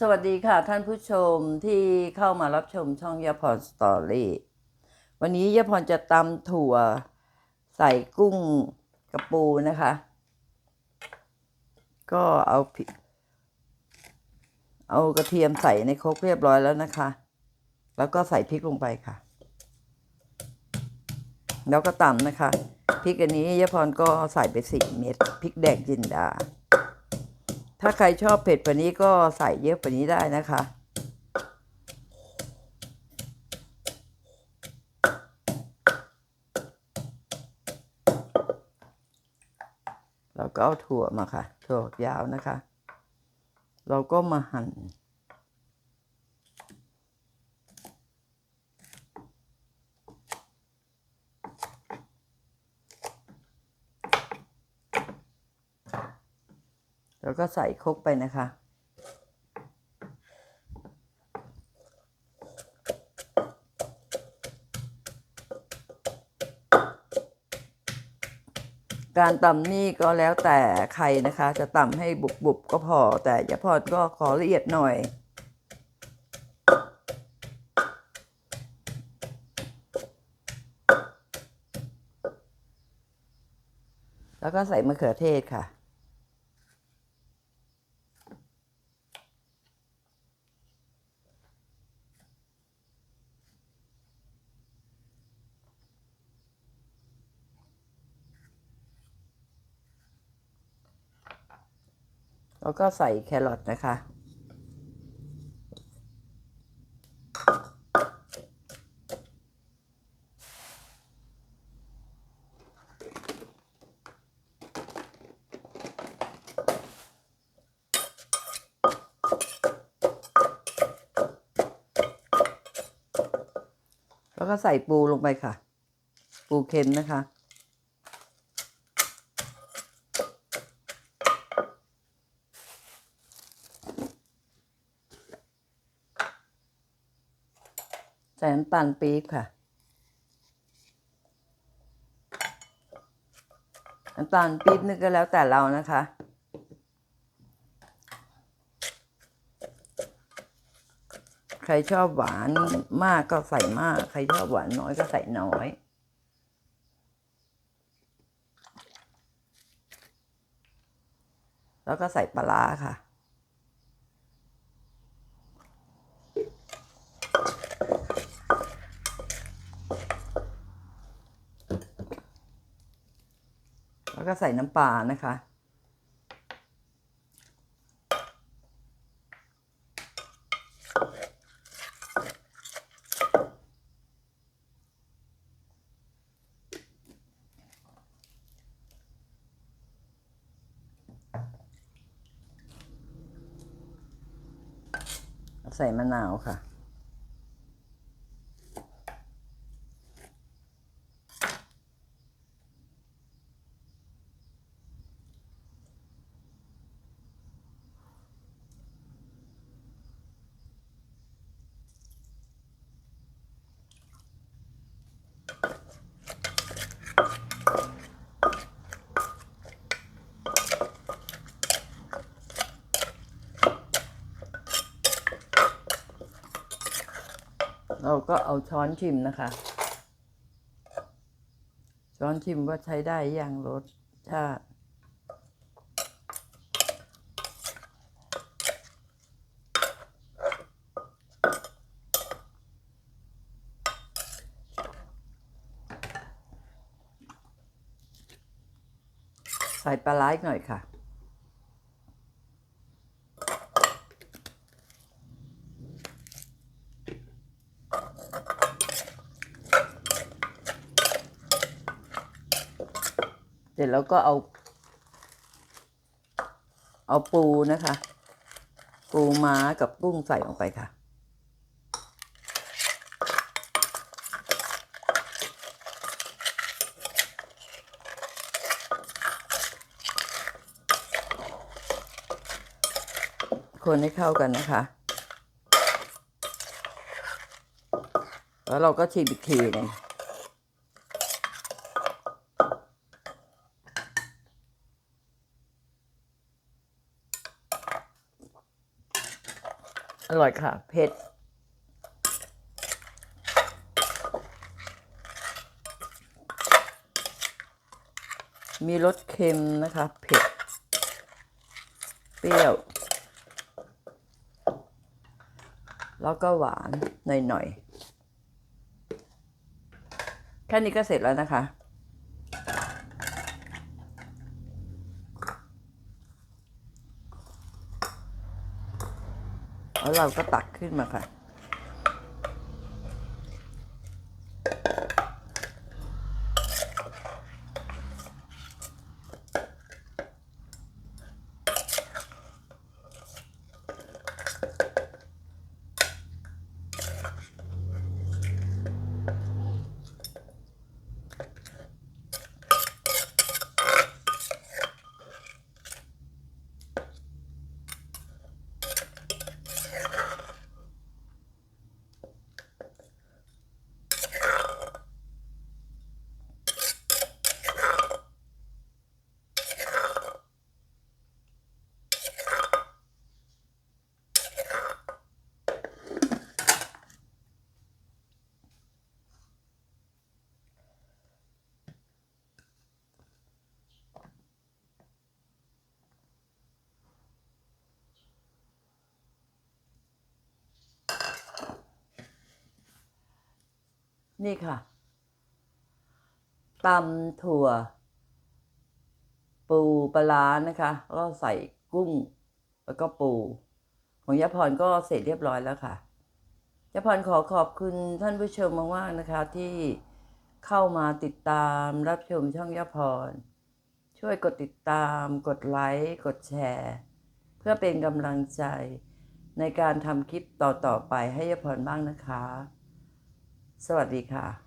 สวัสดีค่ะท่านผู้ชมที่เข้ามารับชมช่องยาพรสตอรี่วันนี้ยาพรจะตำถั่วใส่กุ้งกระปูนะคะ ก็เอาเอากระเทียมใส่ในครกเรียบร้อยแล้วนะคะ แล้วก็ใส่พริกลงไปค่ะ แล้วก็ตำนะคะพริกอันนี้ยาพรก็ใส่ไปสี่เม็ดพริกแดงจินดา ถ้าใครชอบเผ็ดกว่านี้ก็ใส่เยอะกว่านี้ได้นะคะ แล้วก็เอาถั่วมาค่ะ ถั่วยาวนะคะ เราก็มาหั่น แล้วก็ใส่ครกไปนะคะ การตำนี่ก็แล้วแต่ใครนะคะ จะตำให้บุบๆก็พอ แต่อย่าพอก็ขอละเอียดหน่อยแล้วก็ใส่มะเขือเทศค่ะ แล้วก็ใส่แครอทนะคะ แล้วก็ใส่ปูลงไปค่ะ ปูเค็มนะคะ ส่น้ำตาลปี๊บค่ะ น้ำตาลปี๊บนี่ก็แล้วแต่เรานะคะ ใครชอบหวานมากก็ใส่มาก ใครชอบหวานน้อยก็ใส่น้อยแล้วก็ใส่ปลาร้าค่ะ แล้วก็ใส่น้ำปลานะคะ ใส่มะนาวค่ะ เราก็เอาช้อนชิมนะคะ ช้อนชิมว่าใช้ได้ยังรสชาติใส่ปลาร้าอีกหน่อยค่ะ เสร็จแล้วก็เอา เอาปูนะคะ ปูม้ากับกุ้งใส่ลงไปค่ะ คนให้เข้ากันนะคะ แล้วเราก็ชิมอีกทีหนึง ร่อยค่ะ เผ็ด มีรสเค็มนะคะ เผ็ด เปรี้ยว แล้วก็หวานหน่อยๆ แค่นี้ก็เสร็จแล้วนะคะ แล้วเราก็ตักขึ้นมาค่ะ นี่ค่ะตำถั่ว ปูปลาร้านะคะแล้วก็ใส่กุ้ง แล้วก็ปู ของยะพรก็เสร็จเรียบร้อยแล้วค่ะยะพรขอขอบคุณท่านผู้ชมมากๆนะคะ ที่เข้ามาติดตามรับชมช่องยะพร ช่วยกดติดตาม กดไลค์ กดแชร์ เพื่อเป็นกำลังใจในการทำคลิปต่อๆไปให้ยะพรบ้างนะคะ สวัสดีค่ะ